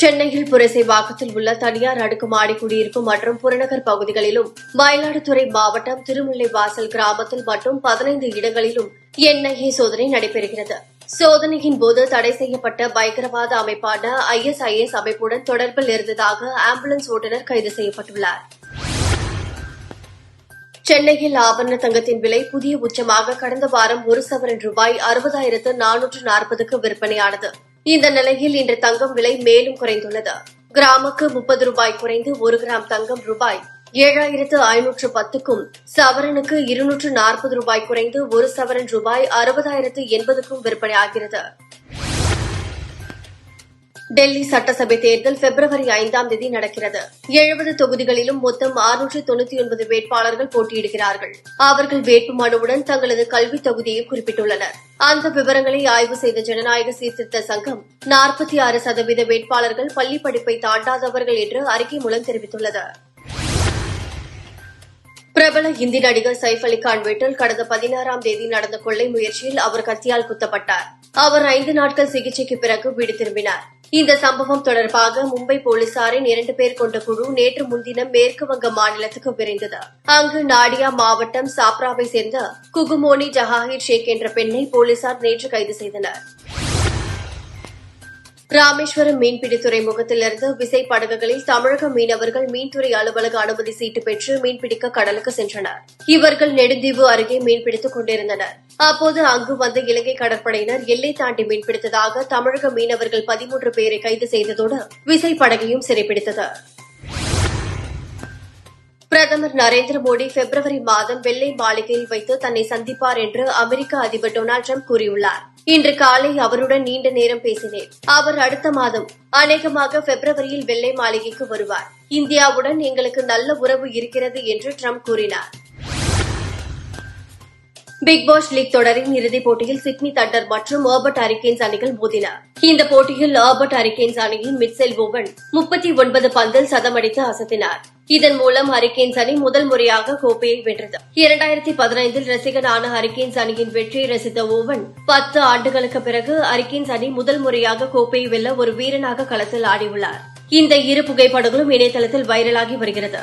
சென்னையில் புரசைவாக்கத்தில் உள்ள தனியார் அடுக்குமாடி குடியிருப்பு மற்றும் புறநகர் பகுதிகளிலும் மயிலாடுதுறை மாவட்டம் திருமுல்லைவாசல் கிராமத்தில் மட்டும் பதினைந்து இடங்களிலும் என்ஐஏ சோதனை நடைபெறுகிறது. சோதனையின் போது தடை செய்யப்பட்ட பயங்கரவாத அமைப்பான ஐஎஸ்ஐஎஸ் அமைப்புடன் தொடர்பில் இருந்ததாக ஆம்புலன்ஸ் ஓட்டுநர் கைது செய்யப்பட்டுள்ளார். சென்னையில் ஆபரண தங்கத்தின் விலை புதிய உச்சமாக கடந்த வாரம் ஒரு சவரன் ரூபாய் அறுபதாயிரத்து நானூற்று நாற்பதுக்கு விற்பனையானது. இந்த நிலையில் இன்று தங்கம் விலை மேலும் குறைந்துள்ளது. கிராமுக்கு முப்பது ரூபாய் குறைந்து ஒரு கிராம் தங்கம் ரூபாய் ஏழாயிரத்து ஐநூற்று பத்துக்கும் சவரனுக்கு இருநூற்று நாற்பது ரூபாய் குறைந்து ஒரு சவரன் ரூபாய் அறுபதாயிரத்து எண்பதுக்கும் விற்பனையாகிறது. டெல்லி சட்டசபை தேர்தல் பிப்ரவரி ஐந்தாம் தேதி நடக்கிறது. எழுபது தொகுதிகளிலும் மொத்தம் அறுநூற்று தொண்ணூத்தி ஒன்பது வேட்பாளர்கள் போட்டியிடுகிறார்கள். அவர்கள் வேட்புமனுவுடன் தங்களது கல்வித் தொகுதியை குறிப்பிட்டுள்ளனர். அந்த விவரங்களை ஆய்வு செய்த ஜனநாயக சீர்திருத்த சங்கம் நாற்பத்தி ஆறு சதவீத வேட்பாளர்கள் பள்ளிப் படிப்பை தாண்டாதவர்கள் என்று அறிக்கை மூலம் தெரிவித்துள்ளது. பிரபல இந்தி நடிகர் சைஃப் அலி கான் வீட்டில் கடந்த பதினாறாம் தேதி நடந்த கொள்ளை முயற்சியில் அவர் கத்தியால் குத்தப்பட்டார். அவர் ஐந்து நாட்கள் சிகிச்சைக்கு பிறகு வீடு திரும்பினார். இந்த சம்பவம் தொடர்பாக மும்பை போலீசாரின் இரண்டு பேர் கொண்ட குழு நேற்று முன்தினம் மேற்கு வங்க மாநிலத்துக்கு விரைந்தது அங்கு நாடியா மாவட்டம் சாப்ராவை சேர்ந்த குகுமோனி ஜஹாகிர் ஷேக் என்ற பெண்ணை போலீசார் நேற்று கைது செய்தனர். ராமேஸ்வரம் மீன்பிடி துறைமுகத்திலிருந்து விசை படகுகளில் தமிழக மீனவர்கள் மீன்துறை அலுவலக அனுமதி சீட்டு பெற்று மீன்பிடிக்க கடலுக்கு சென்றனர். இவர்கள் நெடுந்தீவு அருகே மீன்பிடித்துக் கொண்டிருந்தனர். அப்போது அங்கு வந்த இலங்கை கடற்படையினர் எல்லை தாண்டி மீன்பிடித்ததாக தமிழக மீனவர்கள் பதிமூன்று பேரை கைது செய்ததோடு விசை படகையும் சிறைப்பிடித்தது. பிரதமர் நரேந்திர மோடி பிப்ரவரி மாதம் வெள்ளை மாளிகையில் வைத்து தன்னை சந்திப்பார் என்று அமெரிக்க அதிபர் டொனால்டு ட்ரம்ப் கூறியுள்ளார். இன்று காலை அவருடன் நீண்ட நேரம் பேசினேன். அவர் அடுத்த மாதம் அநேகமாக பிப்ரவரியில் வெள்ளை மாளிகைக்கு வருவார். இந்தியாவுடன் எங்களுக்கு நல்ல உறவு இருக்கிறது என்று ட்ரம்ப் கூறினார். பிக் பாஸ் லீக் தொடரின் இறுதிப் போட்டியில் சிட்னி தண்டர் மற்றும் ஆபர்ட் அரிகேன்ஸ் அணிகள் மோதின. இந்த போட்டியில் ஆபர்ட் அரிகேன்ஸ் அணியின் மிட்செல் ஓவன் முப்பத்தி ஒன்பது பந்தில் சதமடித்து அசத்தினார். இதன் மூலம் ஹரிகேன்ஸ் அணி முதல் முறையாக கோப்பையை வென்றது. இரண்டாயிரத்தி பதினைந்தில் ரசிகனான ஹரிகேன்ஸ் அணியின் வெற்றியை ரசித்த ஓவன் பத்து ஆண்டுகளுக்கு பிறகு ஹரிகேன்ஸ் அணி முதல் முறையாக கோப்பையை வெல்ல ஒரு வீரனாக களத்தில் ஆடியுள்ளார். இந்த இரு புகைப்படங்களும் இணையதளத்தில் வைரலாகி வருகிறது.